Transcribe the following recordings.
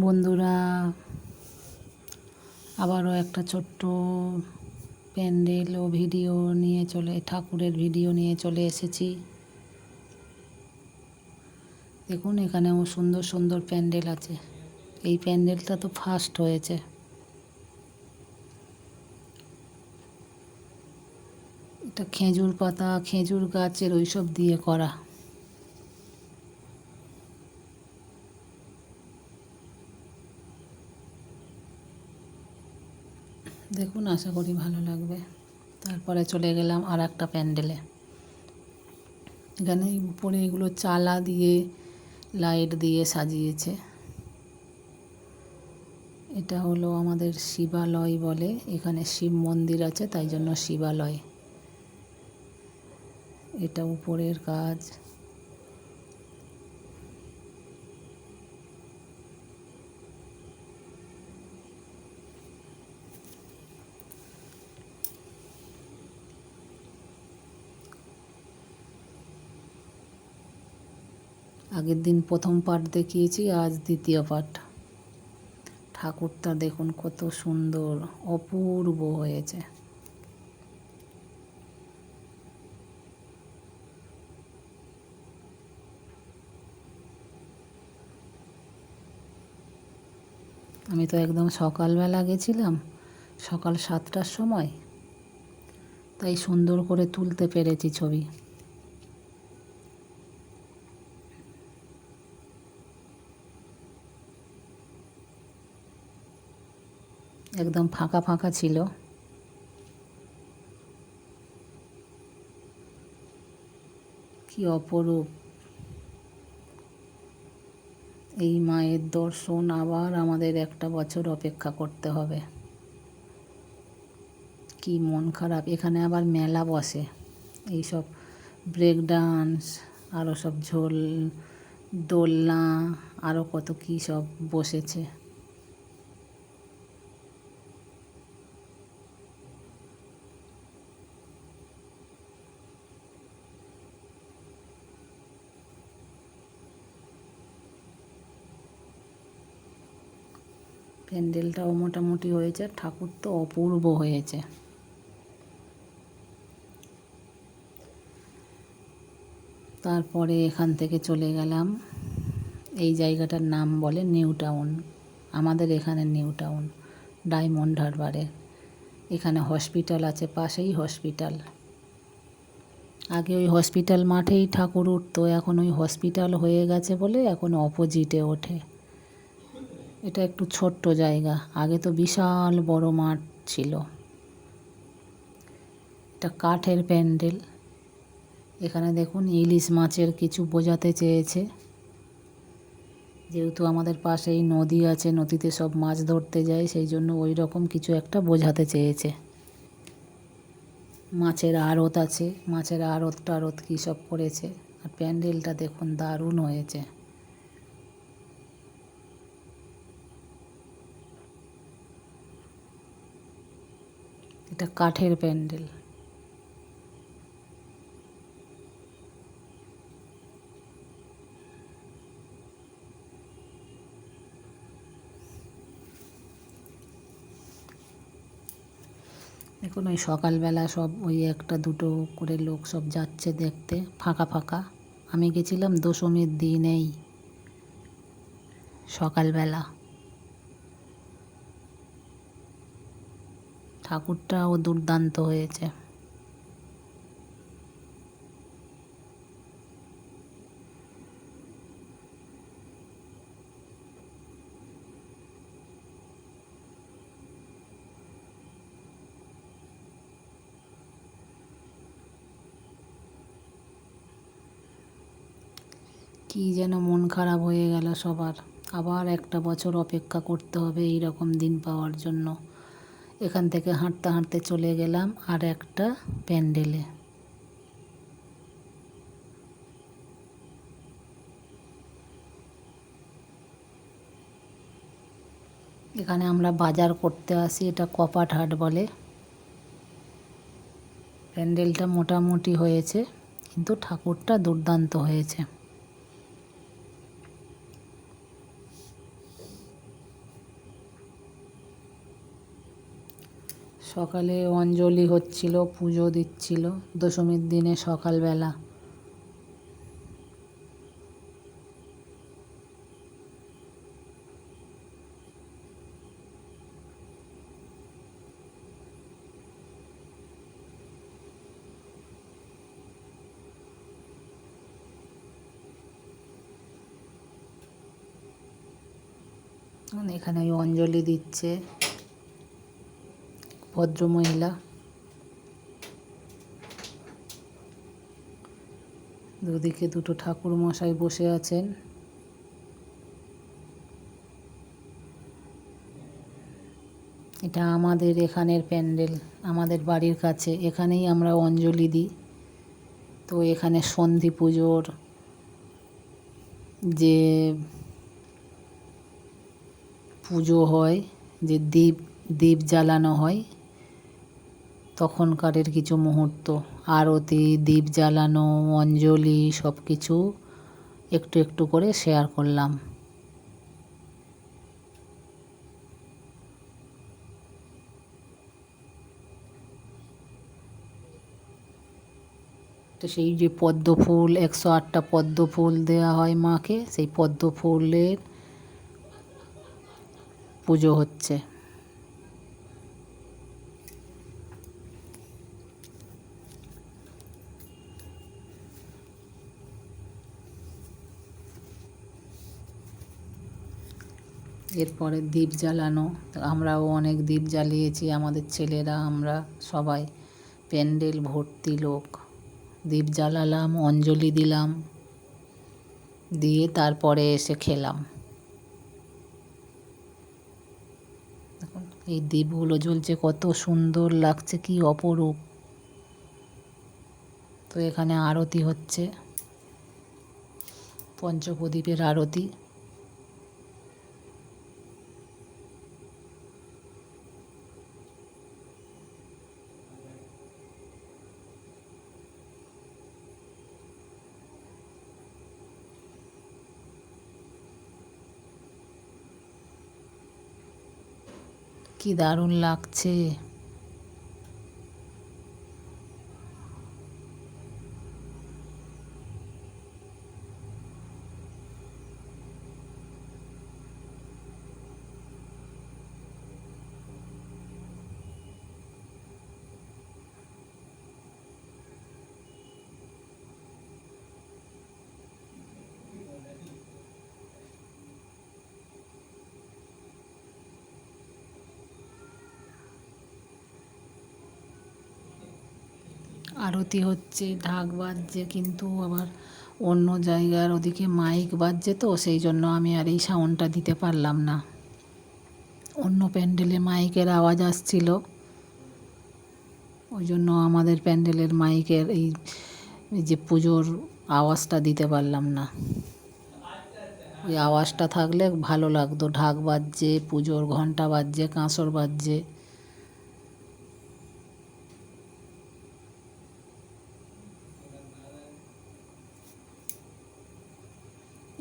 বন্ধুরা, আবারও একটা ছোট্ট প্যান্ডেল ও ভিডিও নিয়ে চলে, ঠাকুরের ভিডিও নিয়ে চলে এসেছি। দেখুন, এখানেও সুন্দর সুন্দর প্যান্ডেল আছে। এই প্যান্ডেলটা তো ফার্স্ট হয়েছে। এটা খেজুর পাতা, খেজুর গাছের ওইসব দিয়ে করা। দেখুন, আশা করি ভালো লাগবে। তারপরে চলে গেলাম আর একটা প্যান্ডেলে। এখানে উপরে এগুলো চালা দিয়ে, লাইট দিয়ে সাজিয়েছে। এটা হলো আমাদের শিবালয় বলে, এখানে শিব মন্দির আছে, তাই জন্য শিবালয়। এটা উপরের কাজ। আগের দিন প্রথম পাঠ দেখিয়েছি, আজ দ্বিতীয় পাঠ। ঠাকুরটা দেখুন কত সুন্দর, অপূর্ব হয়েছে। আমি তো একদম সকালবেলা গেছিলাম, সকাল সাতটার সময়। তাই সুন্দর করে তুলতে পেরেছি ছবি। একদম ফাঁকা ফাঁকা ছিল। কি অপরূপ। এই মায়ের দর্শন আবার আমাদের একটা বছর অপেক্ষা করতে হবে। কি মন খারাপ। এখানে আবার মেলা বসে। এইসব ব্রেক ডান্স আরও সব ঝোল, দোলনা আরও কত কী সব বসেছে। প্যান্ডেলটাও মোটামুটি হয়েছে, ঠাকুর তো অপূর্ব হয়েছে। তারপরে এখান থেকে চলে গেলাম, এই জায়গাটার নাম বলে নিউ টাউন। আমাদের এখানে নিউ টাউন, ডায়মন্ড হারবারে। এখানে হসপিটাল আছে, পাশেই হসপিটাল। আগে ওই হসপিটাল মাঠেই ঠাকুর উঠতো, এখন ওই হসপিটাল হয়ে গেছে বলে এখন অপোজিটে ওঠে। এটা একটু ছোট্ট জায়গা। আগে তো বিশাল বড় মাঠ ছিল। এটা কাঠের প্যান্ডেল। এখানে দেখুন ইলিশ মাছের কিছু বোঝাতে চেয়েছে। যেহেতু আমাদের পাশেই নদী আছে, নদীতে সব মাছ ধরতে যায়, সেই জন্য ওই রকম কিছু একটা বোঝাতে চেয়েছে। মাছের আড়ত আছে, মাছের আড়ত টাড়ত কী সব করেছে। আর প্যান্ডেলটা দেখুন দারুণ হয়েছে। এটা কাঠের প্যান্ডেল। এখন ওই সকালবেলা সব ওই একটা দুটো করে লোক সব যাচ্ছে দেখতে, ফাঁকা ফাঁকা। আমি গেছিলাম দশমীর দিনেই, সকালবেলা। ঠাকুরটাও দুর্দান্ত হয়েছে। কি যেন মন খারাপ হয়ে গেল সবার। আবার একটা বছর অপেক্ষা করতে হবে এই রকম দিন পাওয়ার জন্য। এখান থেকে হাঁটতে হাঁটতে চলে গেলাম আর একটা প্যান্ডেলে। এখানে আমরা বাজার করতে আসি, এটা কপাট হাট বলে। প্যান্ডেলটা মোটামুটি হয়েছে, কিন্তু ঠাকুরটা দুর্দান্ত হয়েছে। সকালে অঞ্জলি হচ্ছিল পুজো দিচ্ছিল দশমীর দিনে সকালবেলা। এখানে ওই অঞ্জলি দিচ্ছে। ভদ্রমহিলা। দুদিকে দুটো ঠাকুর মশাই বসে আছেন। এটা আমাদের এখানের প্যান্ডেল, আমাদের বাড়ির কাছে। এখানেই আমরা অঞ্জলি দিই। তো এখানে সন্ধি পুজোর যে পুজো হয়, যে দীপ দীপ জ্বালানো হয় তখনকারের কিছু মুহূর্ত, আরতি, দীপ জ্বালানো, অঞ্জলি সব কিছু একটু একটু করে শেয়ার করলাম। তো সেই যে পদ্ম ফুল, একশো আটটা পদ্ম ফুল দেওয়া হয় মাকে, সেই পদ্ম ফুলের পুজো হচ্ছে। এরপরে দ্বীপ জ্বালানো। আমরাও অনেক দ্বীপ জ্বালিয়েছি, আমাদের ছেলেরা, আমরা সবাই। প্যান্ডেল ভর্তি লোক। দ্বীপ জ্বালালাম, অঞ্জলি দিলাম। দিয়ে তারপরে এসে খেলাম। এই দ্বীপগুলো জ্বলছে, কত সুন্দর লাগছে, কি অপরূপ। তো এখানে আরতি হচ্ছে, পঞ্চপ্রদীপের আরতি। কি দারুণ লাগছে। আরতি হচ্ছে, ঢাক বাজছে, কিন্তু আবার অন্য জায়গার ওদিকে মাইক বাজছে তো, সেই জন্য আমি আর এই সাউন্ডটা দিতে পারলাম না। অন্য প্যান্ডেলে মাইকের আওয়াজ আসছিল। ওই জন্য আমাদের প্যান্ডেলের মাইকের এই যে পুজোর আওয়াজটা দিতে পারলাম না। ওই আওয়াজটা থাকলে ভালো লাগতো। ঢাক বাজছে, পুজোর ঘণ্টা বাজছে, কাঁসর বাজছে।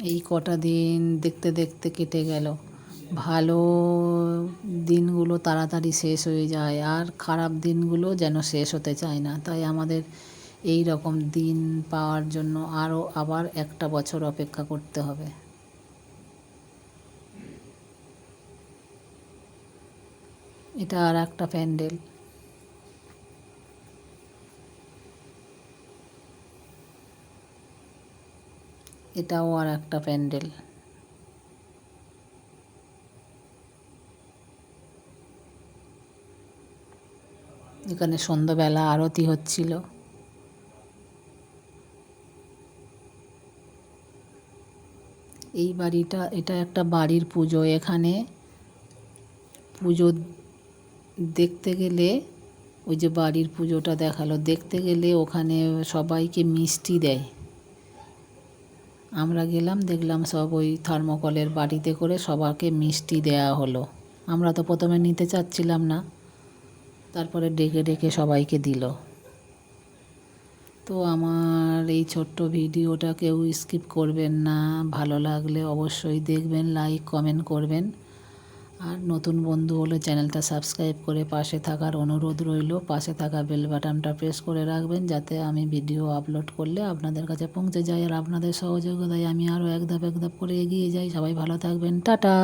এই কটা দিন দেখতে দেখতে কেটে গেল। ভালো দিনগুলো তাড়াতাড়ি শেষ হয়ে যায় আর খারাপ দিনগুলো যেন শেষ হতে চায় না। তাই আমাদের এই রকম দিন পাওয়ার জন্য আরও আবার একটা বছর অপেক্ষা করতে হবে। এটা আর একটা প্যান্ডেল। এটাও আর একটা প্যান্ডেল। এখানে সন্ধ্যাবেলা আরতি হচ্ছিল। এই বাড়িটা, এটা একটা বাড়ির পুজো। এখানে পুজো দেখতে গেলে ওই যে বাড়ির পুজোটা দেখাল, দেখতে গেলে ওখানে সবাইকে মিষ্টি দেয়। আমরা গেলাম, দেখলাম সব ওই থার্মোকলের বাড়িতে করে সবাইকে মিষ্টি দেয়া হলো। আমরা তো প্রথমে নিতে চাচ্ছিলাম না। তারপরে ডেকে ডেকে সবাইকে দিল। তো আমার এই ছোট্ট ভিডিওটা কেউ স্কিপ করবেন না। ভালো লাগলে অবশ্যই দেখবেন, লাইক, কমেন্ট করবেন। আর নতুন বন্ধু হলে চ্যানেলটা সাবস্ক্রাইব করে পাশে থাকার অনুরোধ রইল। পাশে থাকা বেল বাটনটা প্রেস করে রাখবেন যাতে আমি ভিডিও আপলোড করলে আপনাদের কাছে পৌঁছে যায় আর আপনাদের সহযোগিতায় আমি আরও এক ধাপ এক ধাপ করে এগিয়ে যাই। সবাই ভালো থাকবেন। টাটা!